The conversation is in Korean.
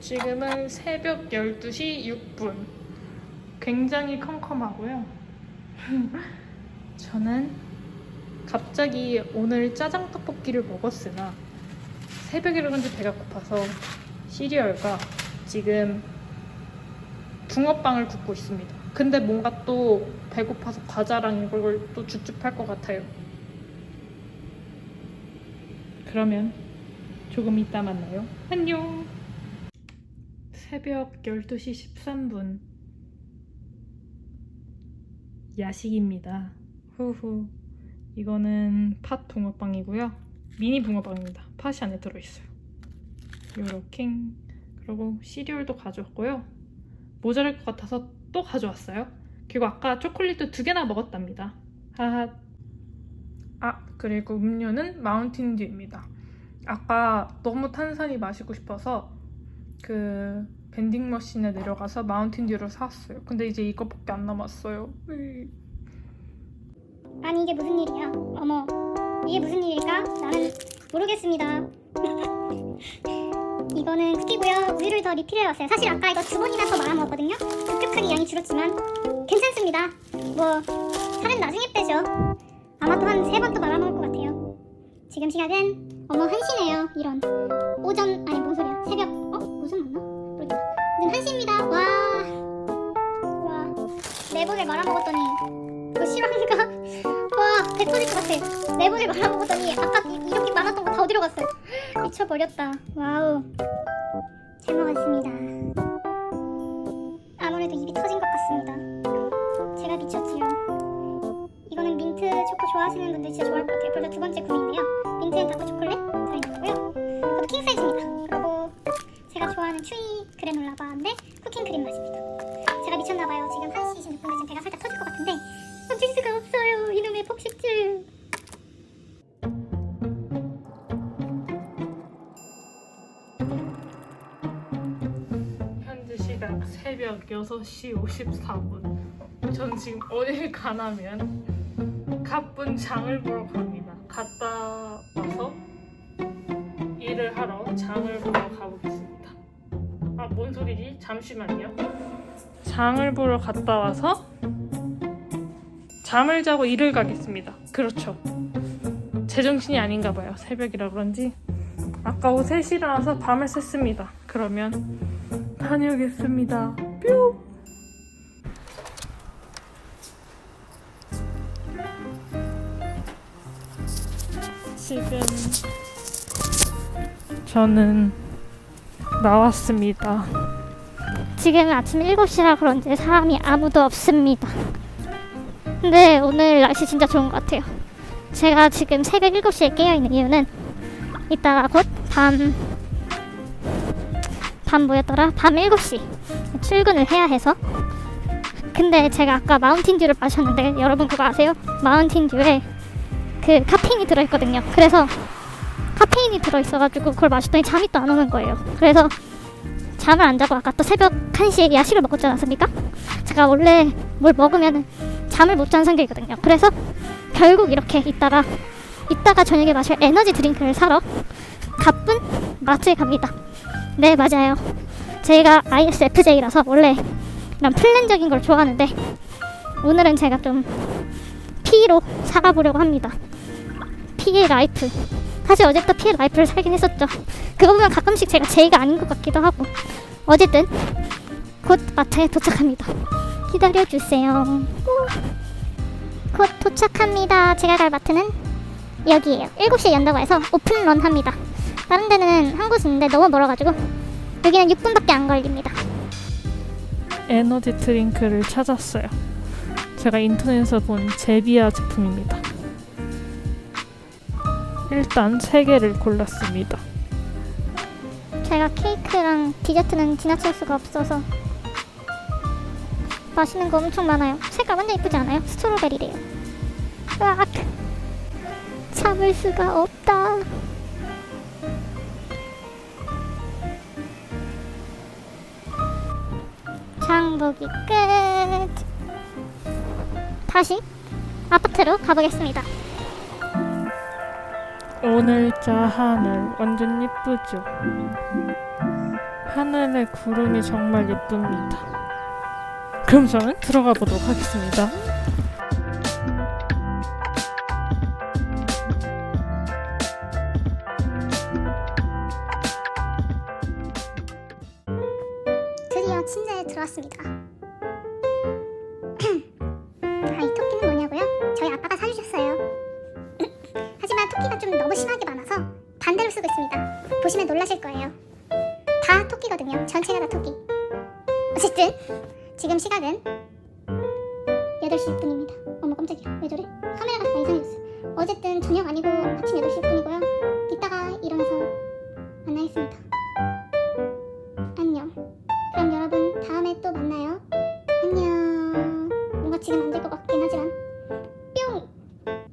지금은 새벽 12시 6분. 굉장히 컴컴하고요. 저는 갑자기 오늘 짜장 떡볶이를 먹었으나 새벽이라 그런지 배가 고파서 시리얼과 지금 붕어빵을 굽고 있습니다. 근데 뭔가 또 배고파서 과자랑 이걸 또 줍줍할 것 같아요. 그러면 조금 이따 만나요. 안녕. 새벽 12시 13분. 야식입니다. 후후. 이거는 팥 붕어빵이고요. 미니 붕어빵입니다. 팥이 안에 들어있어요. 요렇게. 그리고 시리얼도 가져왔고요. 모자랄 것 같아서 또 가져왔어요. 그리고 아까 초콜릿도 두 개나 먹었답니다. 하하. 아, 그리고 음료는 마운틴듀입니다. 아까 너무 탄산이 마시고 싶어서 그 밴딩 머신에 내려가서 마운틴듀를 사왔어요. 근데 이제 이것밖에 안 남았어요. 으이. 아니 이게 무슨 일이야? 어머 이게 무슨 일일까? 나는 모르겠습니다. 이거는 쿠키고요. 우유를 더 리필해 왔어요. 사실 아까 이거 두 번이나 더 말아 먹었거든요. 급격하게 양이 줄었지만 괜찮습니다. 뭐 살은 나중에 빼죠. 아마도 한 세 번 또 말아 먹을 것 같아요. 지금 시각은 어머 1시네요. 이런 오전 아니 뭔 소리야? 새벽 어? 오전 맞나? 배 터질 것 같아. 네 번을 말아먹었더니 아까 이- 이렇게 많았던 거 다 어디로 갔어요? 미쳐버렸다. 와우. 잘 먹었습니다. 아무래도 입이 터진 것 같습니다. 제가 미쳤지요. 이거는 민트 초코 좋아하시는 분들 진짜 좋아할 것 같아요. 벌써 두 번째 구매인데요. 민트 앤 다크 초콜릿 들어있는 거고요. 이것도 킹 사이즈입니다. 그리고 제가 좋아하는 추위 그래놀라 바인데 쿠킹 크림 맛입니다. 제가 미쳤나봐요. 지금 1시 26분에 지금 배가 살짝 터질 것 같은데 멈출 수가 없어요. 이놈의 폭식 새벽 6시 54분. 전 지금 어딜 가나면 가쁜 장을 보러 갑니다. 갔다 와서 일을 하러 장을 보러 가보겠습니다. 아, 뭔 소리지? 잠시만요. 장을 보러 갔다 와서 잠을 자고 일을 가겠습니다. 그렇죠. 제정신이 아닌가 봐요. 새벽이라 그런지. 아까 오후 3시 일어나서 밤을 샜습니다. 그러면 다녀오겠습니다. 뿅! 지금 저는 나왔습니다. 지금 아침 7시라 그런지 사람이 아무도 없습니다. 근데 오늘 날씨 진짜 좋은 것 같아요. 제가 지금 새벽 7시에 깨어있는 이유는 이따가 곧 밤, 밤 뭐였더라? 밤 7시 출근을 해야 해서 근데 제가 아까 마운틴듀를 마셨는데 여러분 그거 아세요? 마운틴듀에 그 카페인이 들어있거든요. 그래서 카페인이 들어있어가지고 그걸 마셨더니 잠이 또 안 오는 거예요. 그래서 잠을 안 자고 아까 또 새벽 1시에 야식을 먹었지 않았습니까? 제가 원래 뭘 먹으면 잠을 못 자는 성격이거든요. 그래서 결국 이렇게 있다가 이따가 저녁에 마실 에너지 드링크를 사러 가쁜 마트에 갑니다. 네, 맞아요. 제가 ISFJ라서 원래 이런 플랜적인 걸 좋아하는데 오늘은 제가 좀 P로 살아보려고 합니다. P의 라이프. 사실 어제부터 P의 라이프를 살긴 했었죠. 그거 보면 가끔씩 제가 제이가 아닌 것 같기도 하고 어쨌든 곧 마트에 도착합니다 기다려주세요 곧 도착합니다 제가 갈 마트는 여기에요 7시에 연다고 해서 오픈런 합니다 다른 데는 한곳 있는데 너무 멀어가지고 여기는 6분밖에 안 걸립니다 에너지 드링크를 찾았어요. 제가 인터넷에서 본 제비아 제품입니다. 일단 세 개를 골랐습니다. 제가 케이크랑 디저트는 지나칠 수가 없어서 맛있는 거 엄청 많아요. 색깔 완전 이쁘지 않아요? 스트로베리래요. 으악! 참을 수가 없다. 장보기 끝. 다시 아파트로 가보겠습니다. 오늘자 하늘 완전 예쁘죠? 하늘의 구름이 정말 예쁩니다. 그럼 저는 들어가 보도록 하겠습니다. 침대에 들어왔습니다. 아, 이 토끼는 뭐냐고요? 저희 아빠가 사주셨어요. 하지만 토끼가 좀 너무 심하게 많아서 반대로 쓰고 있습니다. 보시면 놀라실 거예요. 다 토끼거든요. 전체가 다 토끼. 어쨌든 지금 시각은 8시 분입니다. 어머 깜짝이야. 왜 저래? 카메라가 다 이상해졌어. 어쨌든 저녁 아니고 아침 8시